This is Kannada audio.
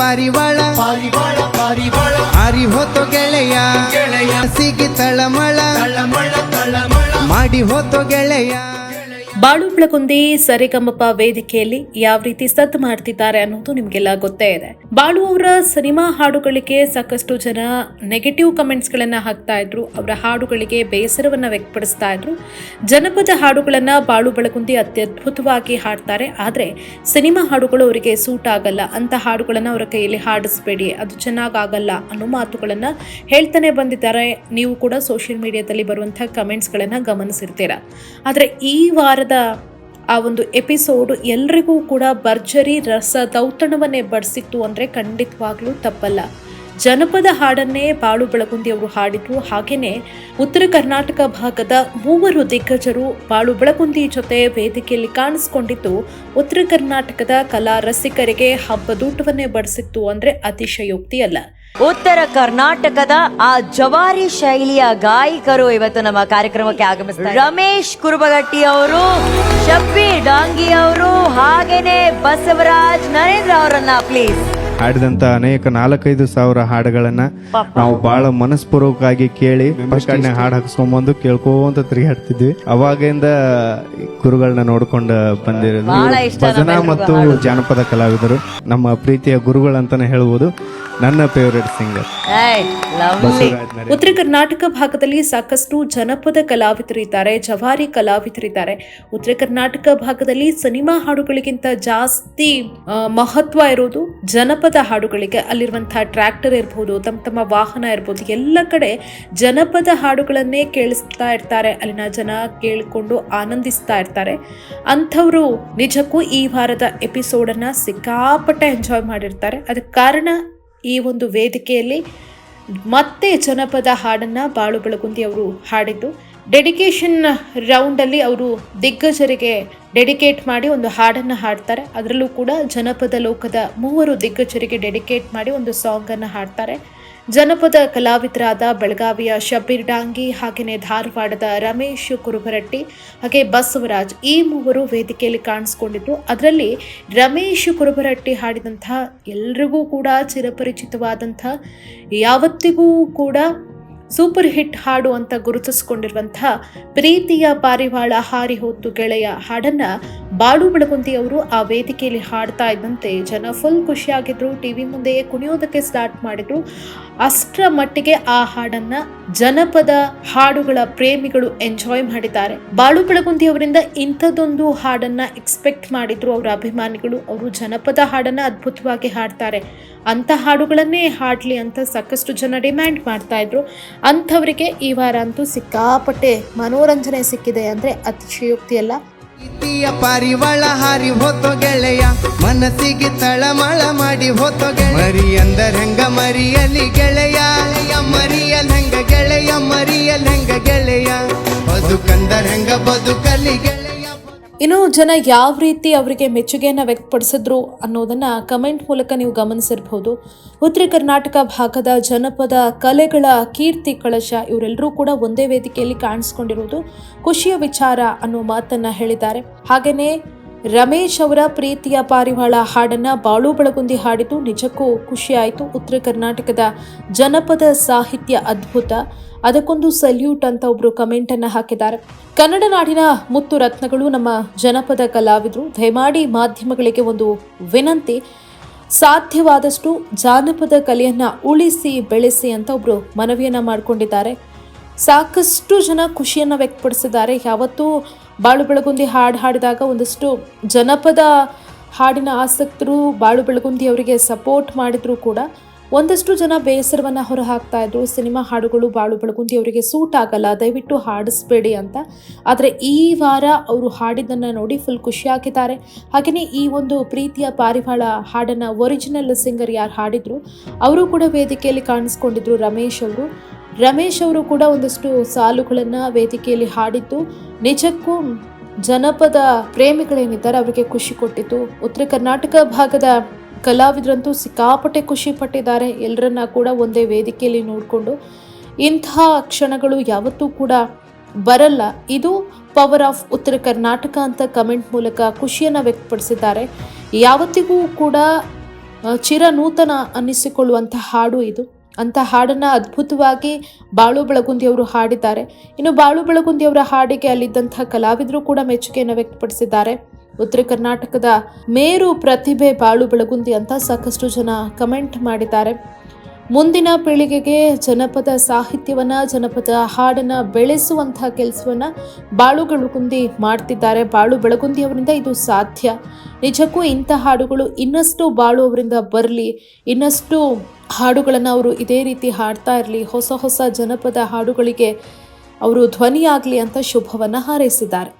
ಪಾರಿವಾಳ. ಪಾರಿವಾಳ ಪಾರಿವಾಳ. ಹಾರಿ ಹೋತೋ ಗೆಳೆಯ. ಗೆಳೆಯ. ಸಿಗಿ ತಳಮಳ. ತಳಮಳ ತಳಮಳ. ಮಾಡಿ ಹೋತೋ ಗೆಳೆಯ. ಬಾಳು ಬೆಳಗುಂದಿ ಸರಿಗಮಪ ವೇದಿಕೆಯಲ್ಲಿ ಯಾವ ರೀತಿ ಸದ್ದು ಮಾಡ್ತಿದ್ದಾರೆ ಅನ್ನೋದು ನಿಮಗೆಲ್ಲ ಗೊತ್ತೇ ಇದೆ. ಬಾಳು ಅವರ ಸಿನಿಮಾ ಹಾಡುಗಳಿಗೆ ಸಾಕಷ್ಟು ಜನ ನೆಗೆಟಿವ್ ಕಮೆಂಟ್ಸ್ ಗಳನ್ನ ಹಾಕ್ತಾ ಇದ್ರು. ಅವರ ಹಾಡುಗಳಿಗೆ ಬೇಸರವನ್ನ ವ್ಯಕ್ತಪಡಿಸ್ತಾ ಇದ್ರು. ಜನಪದ ಹಾಡುಗಳನ್ನ ಬಾಳು ಬೆಳಗುಂದಿ ಅತ್ಯದ್ಭುತವಾಗಿ ಹಾಡ್ತಾರೆ. ಆದ್ರೆ ಸಿನಿಮಾ ಹಾಡುಗಳು ಅವರಿಗೆ ಸೂಟ್ ಆಗಲ್ಲ. ಅಂತ ಹಾಡುಗಳನ್ನ ಅವರ ಕೈಯಲ್ಲಿ ಹಾಡಿಸ್ಬೇಡಿ. ಅದು ಚೆನ್ನಾಗಾಗಲ್ಲ ಅನ್ನೋ ಮಾತುಗಳನ್ನ ಹೇಳ್ತಾನೆ ಬಂದಿದ್ದಾರೆ. ನೀವು ಕೂಡ ಸೋಷಿಯಲ್ ಮೀಡಿಯಾದಲ್ಲಿ ಬರುವಂತಹ ಕಮೆಂಟ್ಸ್ಗಳನ್ನು ಗಮನಿಸಿರ್ತೀರ. ಆದರೆ ಈ ವಾರದ ಆ ಒಂದು ಎಪಿಸೋಡ್ ಎಲ್ರಿಗೂ ಕೂಡ ಭರ್ಜರಿ ರಸ ದೌತಣವನ್ನೇ ಬಡಿಸಿತ್ತು ಅಂದರೆ ಖಂಡಿತವಾಗ್ಲೂ ತಪ್ಪಲ್ಲ. ಜನಪದ ಹಾಡನ್ನೇ ಬಾಳು ಬೆಳಗುಂದಿ ಅವರು ಹಾಡಿದ್ರು. ಹಾಗೆಯೇ ಉತ್ತರ ಕರ್ನಾಟಕ ಭಾಗದ ಮೂವರು ದಿಗ್ಗಜರು ಬಾಳು ಬೆಳಗುಂದಿ ಜೊತೆ ವೇದಿಕೆಯಲ್ಲಿ ಕಾಣಿಸ್ಕೊಂಡಿದ್ದು ಉತ್ತರ ಕರ್ನಾಟಕದ ಕಲಾ ರಸಿಕರಿಗೆ ಹಬ್ಬದೂಟವನ್ನೇ ಬಡಿಸಿತ್ತು ಅಂದರೆ ಅತಿಶಯೋಕ್ತಿ ಅಲ್ಲ. ಉತ್ತರ ಕರ್ನಾಟಕದ ಆ ಜವಾರಿ ಶೈಲಿಯ ಗಾಯಕರು ಇವತ್ತು ನಮ್ಮ ಕಾರ್ಯಕ್ರಮಕ್ಕೆ ಆಗಮಿಸ್ತಾರೆ ರಮೇಶ್ ಕುರುಬಗಟ್ಟಿ ಅವರು ಶಬ್ಬಿ ಡಾಂಗಿ ಅವರು ಹಾಗೇನೆ ಬಸವರಾಜ್ ನರೇಂದ್ರ ಅವರನ್ನ ಪ್ಲೀಸ್ ಹಾಡಿದಂತ ಅನೇಕ ನಾಲ್ಕೈದು ಸಾವಿರ ಹಾಡುಗಳನ್ನ ನಾವು ಬಹಳ ಮನಸ್ಪೂರ್ವಕವಾಗಿ ಕೇಳಿ ಕಣ್ಣೆ ಹಾಡು ಹಾಕ್ಸ್ಕೊಂಬಂದು ಕೇಳ್ಕೊಂತ ತಿರುಗಾಡ್ತಿದ್ವಿ. ಅವಾಗಿಂದ ಗುರುಗಳನ್ನ ನೋಡ್ಕೊಂಡು ಬಂದಿರೋದು. ಬಹಳ ಇಷ್ಟ ಭಜನಾ ಮತ್ತು ಜಾನಪದ ಕಲಾವಿದರು. ನಮ್ಮ ಪ್ರೀತಿಯ ಗುರುಗಳಂತಾನೆ ಹೇಳ್ಬೋದು. ನನ್ನ ಫೇವರೇಟ್ ಸಿಂಗರ್ ಉತ್ತರ ಕರ್ನಾಟಕ ಭಾಗದಲ್ಲಿ ಸಾಕಷ್ಟು ಜನಪದ ಕಲಾವಿದರಿದ್ದಾರೆ ಜವಾರಿ ಕಲಾವಿದರಿದ್ದಾರೆ ಉತ್ತರ ಕರ್ನಾಟಕ ಭಾಗದಲ್ಲಿ ಸಿನಿಮಾ ಹಾಡುಗಳಿಗಿಂತ ಜಾಸ್ತಿ ಮಹತ್ವ ಇರೋದು ಜನಪದ ಹಾಡುಗಳಿಗೆ. ಅಲ್ಲಿರುವಂತಹ ಟ್ರ್ಯಾಕ್ಟರ್ ಇರ್ಬೋದು ತಮ್ಮ ತಮ್ಮ ವಾಹನ ಇರ್ಬೋದು ಎಲ್ಲ ಕಡೆ ಜನಪದ ಹಾಡುಗಳನ್ನೇ ಕೇಳಿಸ್ತಾ ಇರ್ತಾರೆ. ಅಲ್ಲಿನ ಜನ ಕೇಳಿಕೊಂಡು ಆನಂದಿಸ್ತಾ ಇರ್ತಾರೆ. ಅಂಥವರು ನಿಜಕ್ಕೂ ಈ ವಾರದ ಎಪಿಸೋಡನ್ನ ಸಿಕ್ಕಾಪಟ್ಟೆ ಎಂಜಾಯ್ ಮಾಡಿರ್ತಾರೆ. ಅದಕ್ಕೆ ಕಾರಣ ಈ ಒಂದು ವೇದಿಕೆಯಲ್ಲಿ ಮತ್ತೆ ಜನಪದ ಹಾಡನ್ನ ಬಾಳು ಬೆಳಗುಂದಿ ಅವರು ಹಾಡಿದ್ದು. ಡೆಡಿಕೇಶನ್ ರೌಂಡಲ್ಲಿ ಅವರು ದಿಗ್ಗಜರಿಗೆ ಡೆಡಿಕೇಟ್ ಮಾಡಿ ಒಂದು ಹಾಡನ್ನು ಹಾಡ್ತಾರೆ. ಅದರಲ್ಲೂ ಕೂಡ ಜನಪದ ಲೋಕದ ಮೂವರು ದಿಗ್ಗಜರಿಗೆ ಡೆಡಿಕೇಟ್ ಮಾಡಿ ಒಂದು ಸಾಂಗನ್ನು ಹಾಡ್ತಾರೆ. ಜನಪದ ಕಲಾವಿದರಾದ ಬೆಳಗಾವಿಯ ಶಬೀರ್ ಡಾಂಗಿ ಹಾಗೆಯೇ ಧಾರವಾಡದ ರಮೇಶ್ ಕುರುಬರಟ್ಟಿ ಹಾಗೆ ಬಸವರಾಜ್ ಈ ಮೂವರು ವೇದಿಕೆಯಲ್ಲಿ ಕಾಣಿಸ್ಕೊಂಡಿದ್ರು ಅದರಲ್ಲಿ ರಮೇಶ್ ಕುರುಬರಟ್ಟಿ ಹಾಡಿದಂಥ ಎಲ್ರಿಗೂ ಕೂಡ ಚಿರಪರಿಚಿತವಾದಂಥ ಯಾವತ್ತಿಗೂ ಕೂಡ ಸೂಪರ್ ಹಿಟ್ ಹಾಡು ಅಂತ ಗುರುತಿಸಿಕೊಂಡಿರುವಂತಹ ಪ್ರೀತಿಯ ಪಾರಿವಾಳ ಹಾರಿ ಹೊತ್ತು ಗೆಳೆಯ ಹಾಡನ್ನ ಬಾಳು ಬೆಳಗುಂದಿ ಅವರು ಆ ವೇದಿಕೆಯಲ್ಲಿ ಹಾಡ್ತಾ ಇದ್ದಂತೆ ಜನ ಫುಲ್ ಖುಷಿಯಾಗಿದ್ರು. ಟಿವಿ ಮುಂದೆಯೇ ಕುಣಿಯೋದಕ್ಕೆ ಸ್ಟಾರ್ಟ್ ಮಾಡಿದ್ರು. ಅಷ್ಟರ ಮಟ್ಟಿಗೆ ಆ ಹಾಡನ್ನ ಜನಪದ ಹಾಡುಗಳ ಪ್ರೇಮಿಗಳು ಎಂಜಾಯ್ ಮಾಡಿದ್ದಾರೆ. ಬಾಳು ಬೆಳಗುಂದಿ ಅವರಿಂದ ಇಂಥದ್ದೊಂದು ಹಾಡನ್ನ ಎಕ್ಸ್ಪೆಕ್ಟ್ ಮಾಡಿದ್ರು ಅವರ ಅಭಿಮಾನಿಗಳು. ಅವರು ಜನಪದ ಹಾಡನ್ನ ಅದ್ಭುತವಾಗಿ ಹಾಡ್ತಾರೆ. ಅಂತ ಹಾಡುಗಳನ್ನೇ ಹಾಡ್ಲಿ ಅಂತ ಸಾಕಷ್ಟು ಜನ ಡಿಮ್ಯಾಂಡ್ ಮಾಡ್ತಾ ಇದ್ರು. ಅಂಥವರಿಗೆ ಈ ವಾರ ಅಂತೂ ಸಿಕ್ಕಾಪಟ್ಟೆ ಮನೋರಂಜನೆ ಸಿಕ್ಕಿದೆ ಅಂದ್ರೆ ಅತಿಶಯೋಕ್ತಿ ಅಲ್ಲ. ಪ್ರೀತಿಯ ಪರಿವಳ ಹಾರಿ ಹೋತೋ ಗೆಳೆಯ, ಮನಸ್ಸಿಗೆ ತಳಮಳ ಮಾಡಿ ಹೋತೋ ಗೆಳೆಯ. ಮರಿ ಅಂದರ್ ಹೆಂಗ ಮರಿಯಲಿ ಗೆಳೆಯ, ಮರಿಯಲ್ ಹೆಂಗ ಗೆಳೆಯ ಮರಿಯಲ್ ಹೆಂಗ ಗೆಳೆಯ. ಬದುಕಂದರ್ ಹೆಂಗ ಬದುಕಲಿ ಇನ್ನು ಜನ ಯಾವ ರೀತಿ ಅವರಿಗೆ ಮೆಚ್ಚುಗೆಯನ್ನು ವ್ಯಕ್ತಪಡಿಸಿದ್ರು ಅನ್ನೋದನ್ನು ಕಮೆಂಟ್ ಮೂಲಕ ನೀವು ಗಮನಿಸಿರ್ಬೋದು. ಉತ್ತರ ಕರ್ನಾಟಕ ಭಾಗದ ಜನಪದ ಕಲೆಗಳ ಕೀರ್ತಿ ಕಳಶ ಇವರೆಲ್ಲರೂ ಕೂಡ ಒಂದೇ ವೇದಿಕೆಯಲ್ಲಿ ಕಾಣಿಸ್ಕೊಂಡಿರುವುದು ಖುಷಿಯ ವಿಚಾರ ಅನ್ನೋ ಮಾತನ್ನು ಹೇಳಿದ್ದಾರೆ. ಹಾಗೆಯೇ ರಮೇಶ್ ಅವರ ಪ್ರೀತಿಯ ಪಾರಿವಾಳ ಹಾಡನ್ನ ಬಾಳು ಬೆಳಗುಂದಿ ಹಾಡಿದ್ದು ನಿಜಕ್ಕೂ ಖುಷಿಯಾಯಿತು. ಉತ್ತರ ಕರ್ನಾಟಕದ ಜನಪದ ಸಾಹಿತ್ಯ ಅದ್ಭುತ. ಅದಕ್ಕೊಂದು ಸಲ್ಯೂಟ್ ಅಂತ ಒಬ್ರು ಕಮೆಂಟ್ ಅನ್ನ ಹಾಕಿದ್ದಾರೆ. ಕನ್ನಡ ನಾಡಿನ ಮುತ್ತು ರತ್ನಗಳು ನಮ್ಮ ಜನಪದ ಕಲಾವಿದರು. ದಯಮಾಡಿ ಮಾಧ್ಯಮಗಳಿಗೆ ಒಂದು ವಿನಂತಿ. ಸಾಧ್ಯವಾದಷ್ಟು ಜಾನಪದ ಕಲೆಯನ್ನ ಉಳಿಸಿ, ಬೆಳೆಸಿ ಅಂತ ಒಬ್ರು ಮನವಿಯನ್ನ ಮಾಡಿಕೊಂಡಿದ್ದಾರೆ. ಸಾಕಷ್ಟು ಜನ ಖುಷಿಯನ್ನು ವ್ಯಕ್ತಪಡಿಸಿದ್ದಾರೆ. ಯಾವತ್ತೂ ಬಾಳು ಬೆಳಗುಂದಿ ಹಾಡು ಹಾಡಿದಾಗ ಒಂದಷ್ಟು ಜನಪದ ಹಾಡಿನ ಆಸಕ್ತರು ಬಾಳು ಬೆಳಗುಂದಿ ಅವರಿಗೆ ಸಪೋರ್ಟ್ ಮಾಡಿದ್ರು ಕೂಡ. ಒಂದಷ್ಟು ಜನ ಬೇಸರವನ್ನು ಹೊರಹಾಕ್ತಾ ಇದ್ರು. ಸಿನಿಮಾ ಹಾಡುಗಳು ಬಾಳು ಬೆಳಗುಂದಿ ಅವರಿಗೆ ಸೂಟ್ ಆಗಲ್ಲ, ದಯವಿಟ್ಟು ಹಾಡಿಸ್ಬೇಡಿ ಅಂತ. ಆದರೆ ಈ ವಾರ ಅವರು ಹಾಡಿದ್ದನ್ನು ನೋಡಿ ಫುಲ್ ಖುಷಿಯಾಗಿದ್ದಾರೆ ಹಾಗೆಯೇ ಈ ಒಂದು ಪ್ರೀತಿಯ ಪಾರಿವಾಳ ಹಾಡನ್ನು ಒರಿಜಿನಲ್ ಸಿಂಗರ್ ಯಾರು ಹಾಡಿದ್ರು, ಅವರು ಕೂಡ ವೇದಿಕೆಯಲ್ಲಿ ಕಾಣಿಸ್ಕೊಂಡಿದ್ರು ರಮೇಶ್ ಅವರು. ರಮೇಶ್ ಅವರು ಕೂಡ ಒಂದಷ್ಟು ಸಾಲುಗಳನ್ನು ವೇದಿಕೆಯಲ್ಲಿ ಹಾಡಿದ್ದು, ನಿಜಕ್ಕೂ ಜನಪದ ಪ್ರೇಮಿಗಳೇನಿದ್ದಾರೆ, ಅವರಿಗೆ ಖುಷಿ ಕೊಟ್ಟಿತ್ತು ಉತ್ತರ ಕರ್ನಾಟಕ ಭಾಗದ ಕಲಾವಿದರಂತೂ ಸಿಕ್ಕಾಪಟ್ಟೆ ಖುಷಿ ಪಟ್ಟಿದ್ದಾರೆ. ಎಲ್ಲರನ್ನ ಕೂಡ ಒಂದೇ ವೇದಿಕೆಯಲ್ಲಿ ನೋಡಿಕೊಂಡು ಇಂತಹ ಕ್ಷಣಗಳು ಯಾವತ್ತೂ ಕೂಡ ಬರಲ್ಲ. ಇದು ಪವರ್ ಆಫ್ ಉತ್ತರ ಕರ್ನಾಟಕ ಅಂತ ಕಮೆಂಟ್ ಮೂಲಕ ಖುಷಿಯನ್ನು ವ್ಯಕ್ತಪಡಿಸಿದ್ದಾರೆ. ಯಾವತ್ತಿಗೂ ಕೂಡ ಚಿರನೂತನ ಅನ್ನಿಸಿಕೊಳ್ಳುವಂಥ ಹಾಡು ಇದು. ಅಂಥ ಹಾಡನ್ನು ಅದ್ಭುತವಾಗಿ ಬಾಳು ಬೆಳಗುಂದಿಯವರು ಹಾಡಿದ್ದಾರೆ. ಇನ್ನು ಬಾಳು ಬೆಳಗುಂದಿಯವರ ಹಾಡಿಗೆ ಅಲ್ಲಿದ್ದಂಥ ಕಲಾವಿದರು ಕೂಡ ಮೆಚ್ಚುಗೆಯನ್ನು ವ್ಯಕ್ತಪಡಿಸಿದ್ದಾರೆ. ಉತ್ತರ ಕರ್ನಾಟಕದ ಮೇರು ಪ್ರತಿಭೆ ಬಾಳು ಬೆಳಗುಂದಿ ಅಂತ ಸಾಕಷ್ಟು ಜನ ಕಮೆಂಟ್ ಮಾಡಿದ್ದಾರೆ. ಮುಂದಿನ ಪೀಳಿಗೆಗೆ ಜನಪದ ಸಾಹಿತ್ಯವನ್ನು, ಜನಪದ ಹಾಡನ್ನು ಬೆಳೆಸುವಂತಹ ಕೆಲಸವನ್ನು ಬಾಳು ಬೆಳಗುಂದಿ ಮಾಡ್ತಿದ್ದಾರೆ. ಬಾಳು ಬೆಳಗುಂದಿ ಅವರಿಂದ ಇದು ಸಾಧ್ಯ. ನಿಜಕ್ಕೂ ಇಂಥ ಹಾಡುಗಳು ಇನ್ನಷ್ಟು ಬಾಳು ಅವರಿಂದ ಬರಲಿ, ಇನ್ನಷ್ಟು ಹಾಡುಗಳನ್ನು ಅವರು ಇದೇ ರೀತಿ ಹಾಡ್ತಾ ಇರಲಿ, ಹೊಸ ಹೊಸ ಜನಪದ ಹಾಡುಗಳಿಗೆ ಅವರು ಧ್ವನಿಯಾಗಲಿ ಅಂತ ಶುಭವನ್ನು ಹಾರೈಸಿದ್ದಾರೆ.